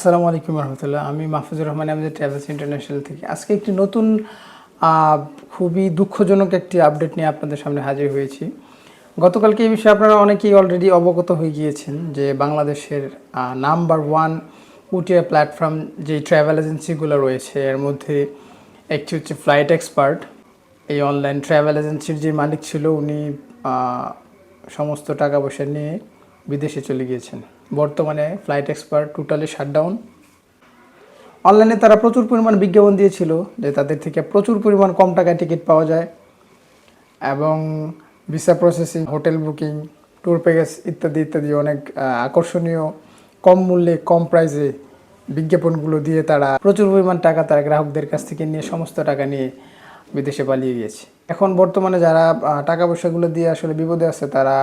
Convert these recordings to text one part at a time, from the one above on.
আসসালামু আলাইকুম রহমতুল্লাহ। আমি মাহফুজুর রহমান আমাদের ট্রাভেলস ইন্টারন্যাশনাল থেকে। আজকে একটি নতুন খুবই দুঃখজনক একটি আপডেট নিয়ে আপনাদের সামনে হাজির হয়েছি। গতকালকে এই বিষয়ে আপনারা অনেকেই অলরেডি অবগত হয়ে গিয়েছেন যে বাংলাদেশের নাম্বার ওয়ান উটিয়া প্ল্যাটফর্ম যে ট্রাভেল এজেন্সিগুলো রয়েছে, এর মধ্যে একটি হচ্ছে ফ্লাইট এক্সপার্ট এই অনলাইন ট্রাভেল এজেন্সির যে মালিক ছিল, উনি সমস্ত টাকা পয়সা নিয়ে বিদেশে চলে গিয়েছেন। বর্তমানে ফ্লাইট এক্সপার্ট টোটালি শাটডাউন অনলাইনে তারা প্রচুর পরিমাণ বিজ্ঞাপন দিয়েছিল যে তাদের থেকে প্রচুর পরিমাণ কম টাকায় টিকিট পাওয়া যায় এবং visa processing hotel booking tour package ইত্যাদি ইত্যাদি অনেক আকর্ষণীয়, কম মূল্যে, কম প্রাইসে বিজ্ঞাপনগুলো দিয়ে তারা প্রচুর পরিমাণ টাকা তারা গ্রাহকদের কাছ থেকে নিয়ে সমস্ত টাকা নিয়ে বিদেশে পালিয়ে গিয়েছে। এখন বর্তমানে যারা টাকা পয়সাগুলো দিয়ে আসলে বিপদে আছে তারা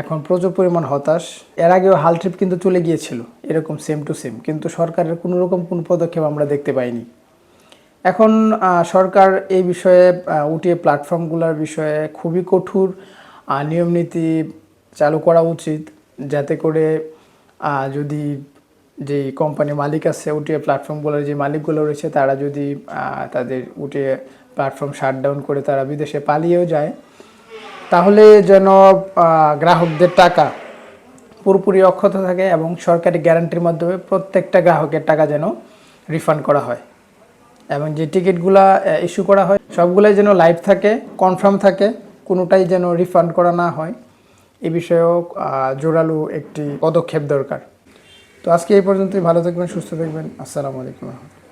এখন প্রচুর পরিমাণ হতাশ। এর আগেও হাল ট্রিপ কিন্তু চলে গিয়েছিল, এরকম সেম টু সেম কিন্তু সরকারের কোনো রকম কোনো পদক্ষেপ আমরা দেখতে পাইনি। এখন সরকার এই বিষয়ে উঠিয়ে প্ল্যাটফর্মগুলোর বিষয়ে খুবই কঠোর নিয়মনীতি চালু করা উচিত, যাতে করে যদি যে কোম্পানি মালিক আছে, উঠিয়ে প্ল্যাটফর্মগুলোর যে মালিকগুলো রয়েছে, তারা যদি তাদের উঠিয়ে প্ল্যাটফর্ম শাটডাউন করে তারা বিদেশে পালিয়েও যায় তাহলে যেন গ্রাহকদের টাকা পুরোপুরি অক্ষত থাকে এবং সরকারি গ্যারান্টির মাধ্যমে প্রত্যেকটা গ্রাহকের টাকা যেন রিফান্ড করা হয় এবং যে টিকিটগুলা ইস্যু করা হয়, সবগুলাই যেন লাইভ থাকে, কনফার্ম থাকে, কোনোটাই যেন রিফান্ড করা না হয়। এ বিষয়েও জোরালো একটি পদক্ষেপ দরকার। তো আজকে এই পর্যন্তই, ভালো থাকবেন, সুস্থ থাকবেন, আসসালামু আলাইকুম। রহমতুল্লাহ